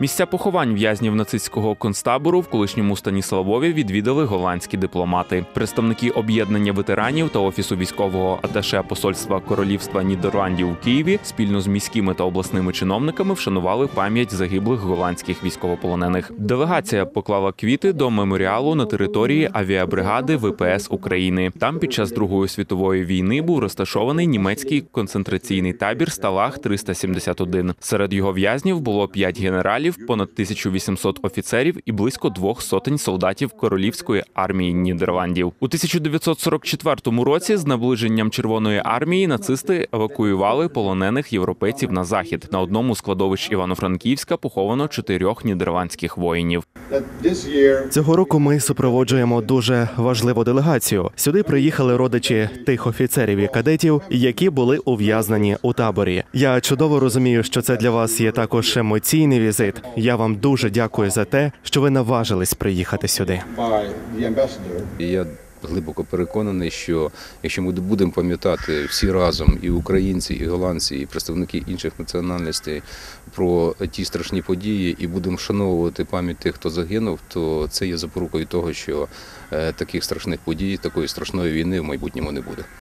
Місця поховань в'язнів нацистського концтабору в колишньому Станіславові відвідали голландські дипломати. Представники об'єднання ветеранів та офісу військового аташе посольства Королівства Нідерландів у Києві спільно з міськими та обласними чиновниками вшанували пам'ять загиблих голландських військовополонених. Делегація поклала квіти до меморіалу на території авіабригади ВПС України. Там під час Другої світової війни був розташований німецький концентраційний табір Сталах 371. Серед його в'язнів було п'ять генералів, понад 1800 офіцерів і близько двох сотень солдатів королівської армії Нідерландів. У 1944 році з наближенням Червоної армії нацисти евакуювали полонених європейців на захід. На одному складовищ Івано-Франківська поховано чотирьох нідерландських воїнів. Цього року ми супроводжуємо дуже важливу делегацію. Сюди приїхали родичі тих офіцерів і кадетів, які були ув'язнені у таборі. Я чудово розумію, що це для вас є також емоційний візит. Я вам дуже дякую за те, що ви наважились приїхати сюди. я глибоко переконаний, що якщо ми будемо пам'ятати всі разом, і українці, і голландці, і представники інших національностей про ті страшні події, і будемо вшановувати пам'ять тих, хто загинув, то це є запорукою того, що е, таких страшних подій, такої страшної війни в майбутньому не буде.